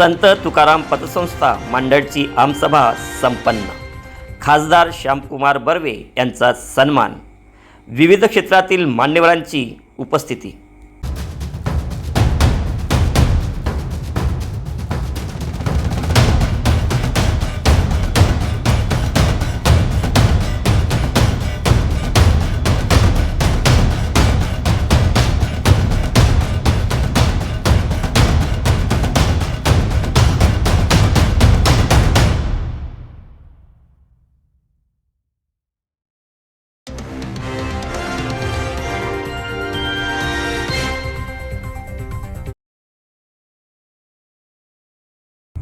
संत तुकाराम पतसंस्था मंडळची आमसभा संपन्न. खासदार श्यामकुमार बर्वे यांचा सन्मान. विविध क्षेत्रातील मान्यवरांची उपस्थिती.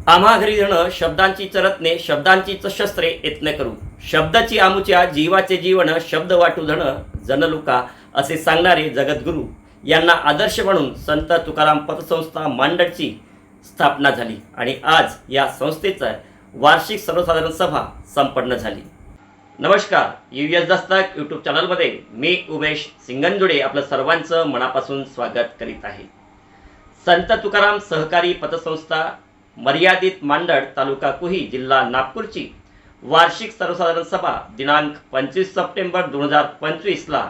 आम्हा घरी जण शब्दांची चरत्ने शब्दांचीच शस्त्रे यत्न करू. शब्दाची आमुच्या जीवाचे जीवन शब्द वाटू धण जनलुका असे सांगणारे जगद्गुरू. यांना आदर्श म्हणून संत तुकाराम पतसंस्था मांडडची स्थापना झाली आणि आज या संस्थेचं वार्षिक सर्वसाधारण सभा संपन्न झाली. नमस्कार यू एस दस्तक यूट्यूब चॅनलमध्ये मी उमेश सिंगनजुडे आपलं सर्वांचं मनापासून स्वागत करीत आहे. संत तुकाराम सहकारी पतसंस्था मर्यादित मांडळ तालुका कुही जिल्हा नागपूरची वार्षिक सर्वसाधारण सभा दिनांक पंचवीस सप्टेंबर दोन हजार पंचवीसला.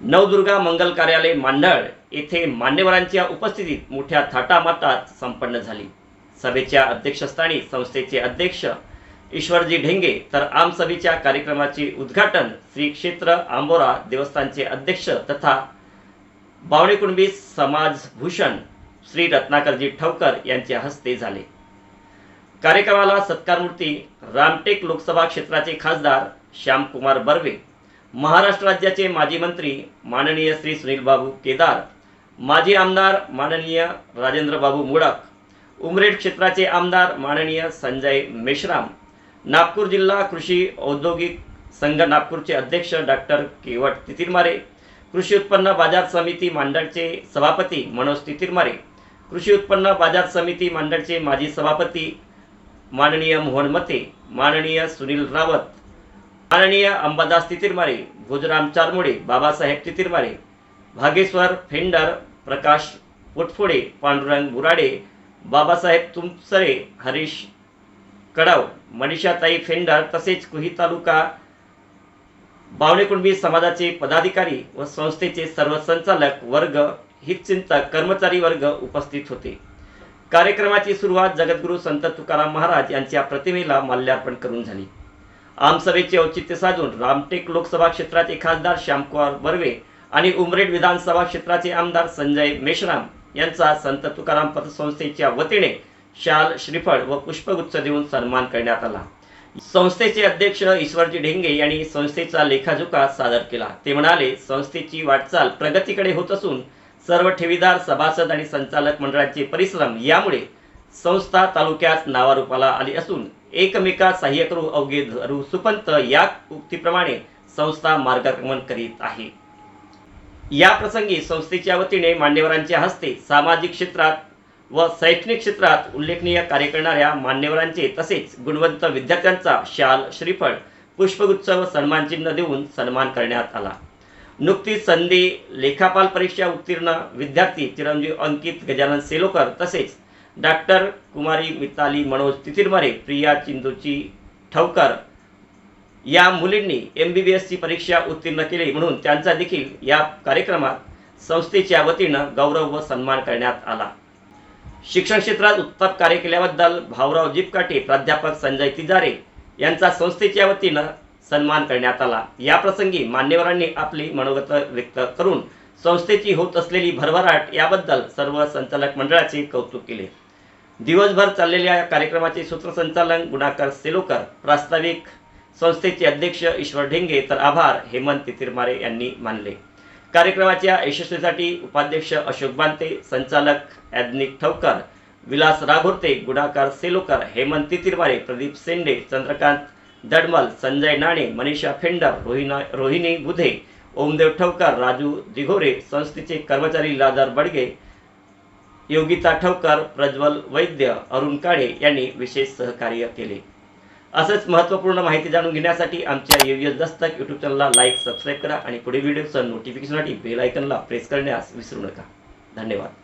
नवदुर्गा मंगल कार्यालय मांडळ येथे मान्यवरांच्या उपस्थितीत मोठ्या थाटामाटात संपन्न झाली. सभेच्या अध्यक्षस्थानी संस्थेचे अध्यक्ष ईश्वरजी ढेंगे तर आमसभेच्या कार्यक्रमाचे उद्घाटन श्री क्षेत्र आंबोरा देवस्थानचे अध्यक्ष तथा बावणे कुणबी समाजभूषण श्री रत्नाकरजी ठवकर यांच्या हस्ते झाले. कार्यक्रमाला सत्कारमूर्ती रामटेक लोकसभा क्षेत्राचे खासदार श्यामकुमार बर्वे महाराष्ट्र राज्याचे माजी मंत्री माननीय श्री सुनीलबाबू केदार माजी आमदार माननीय राजेंद्रबाबू मुळक मुडक उमरेड क्षेत्राचे आमदार माननीय संजय मेश्राम नागपूर जिल्हा कृषी औद्योगिक संघ नागपूरचे अध्यक्ष डॉक्टर केवट तितिरमारे कृषी उत्पन्न बाजार समिती मांडळचे सभापती मनोज तितिरमारे कृषी उत्पन्न बाजार समिती मंडळचे माजी सभापती माननीय मोहन मते माननीय सुनील रावत माननीय अंबादास तितिरमारे भोजराम चारमोडे बाबासाहेब तितिरमारे भागेश्वर फेंडर प्रकाश पोटफोडे पांडुरंग बुराडे बाबासाहेब तुमसरे हरीश कडाव मनीषाताई फेंडर तसेच कुही तालुका बावणेकुणबी समाजाचे पदाधिकारी व संस्थेचे सर्व संचालक वर्ग हितचिंतक कर्मचारी वर्ग उपस्थित होते. कार्यक्रमाची सुरुवात जगद्गुरू संत तुकाराम महाराज यांच्या प्रतिमेला माल्यार्पण करून झाली. आमसभेचे औचित्य साधून रामटेक लोकसभा क्षेत्राचे खासदार श्यामकुमार बर्वे आणि उमरेड विधानसभा क्षेत्राचे आमदार संजय मेश्राम यांचा संत तुकाराम पतसंस्थेच्या वतीने शाल श्रीफळ व पुष्पगुच्छ देऊन सन्मान करण्यात आला. संस्थेचे अध्यक्ष ईश्वरजी ढेंगे यांनी संस्थेचा लेखाजोखा सादर केला. ते म्हणाले संस्थेची वाटचाल प्रगतीकडे होत असून सर्व ठेवीदार सभासद आणि संचालक मंडळाचे परिश्रम यामुळे संस्था तालुक्यात नावारूपाला आली असून एकमेका सहाय्य करू अवघे धरू सुपंत या उक्तीप्रमाणे संस्था मार्गक्रमण करीत आहे. या प्रसंगी संस्थेच्या वतीने मान्यवरांच्या हस्ते सामाजिक क्षेत्रात व शैक्षणिक क्षेत्रात उल्लेखनीय कार्य करणाऱ्या मान्यवरांचे तसेच गुणवंत विद्यार्थ्यांचा शाल श्रीफळ पुष्पगुच्छ व सन्मानचिन्ह देऊन सन्मान करण्यात आला. नुकतीच संधी लेखापाल परीक्षा उत्तीर्ण विद्यार्थी चिरंजीव अंकित गजानन सेलोकर तसेच डॉक्टर कुमारी मिताली मनोज तिथिरमारे प्रिया चिंदूची ठवकर या मुलींनी एम बी बी एसची परीक्षा उत्तीर्ण केली म्हणून त्यांचा देखील या कार्यक्रमात संस्थेच्या वतीनं गौरव व सन्मान करण्यात आला. शिक्षण क्षेत्रात उत्तम कार्य केल्याबद्दल भाऊराव जिपकाटे प्राध्यापक संजय तिजारे यांचा संस्थेच्या वतीनं सन्मान करण्यात आला. या प्रसंगी मान्यवरांनी आपली मनोगत व्यक्त करून संस्थेची होत असलेली भरभराट याबद्दल सर्व संचालक मंडळाचे कौतुक केले. दिवसभर चाललेल्या या कार्यक्रमाचे सूत्रसंचालन गुणाकर सेलोकर प्रास्ताविक संस्थेचे अध्यक्ष ईश्वर ढेंगे तर आभार हेमंत तितिरमारे यांनी मानले. कार्यक्रमाच्या यशस्वीसाठी उपाध्यक्ष अशोक बांते संचालक ॲज्ञिक ठवकर विलास राघोर्ते गुणाकार सेलोकर हेमंत तितिरमारे प्रदीप सेंडे चंद्रकांत दडमल संजय नाणे मनीषा फेंडर रोहिना रोहिणी बुधे ओमदेव ठवकर राजू दिघोरे संस्थेचे कर्मचारी लादार बडगे योगिता ठवकर प्रज्वल वैद्य अरुण काळे यांनी विशेष सहकार्य केले. असंच महत्त्वपूर्ण माहिती जाणून घेण्यासाठी आमच्या एस दस्तक यूट्यूब चॅनलला लाईक सबस्क्राईब करा आणि पुढील व्हिडिओचं नोटिफिकेशनसाठी बेल आयकनला प्रेस करण्यास विसरू नका. धन्यवाद.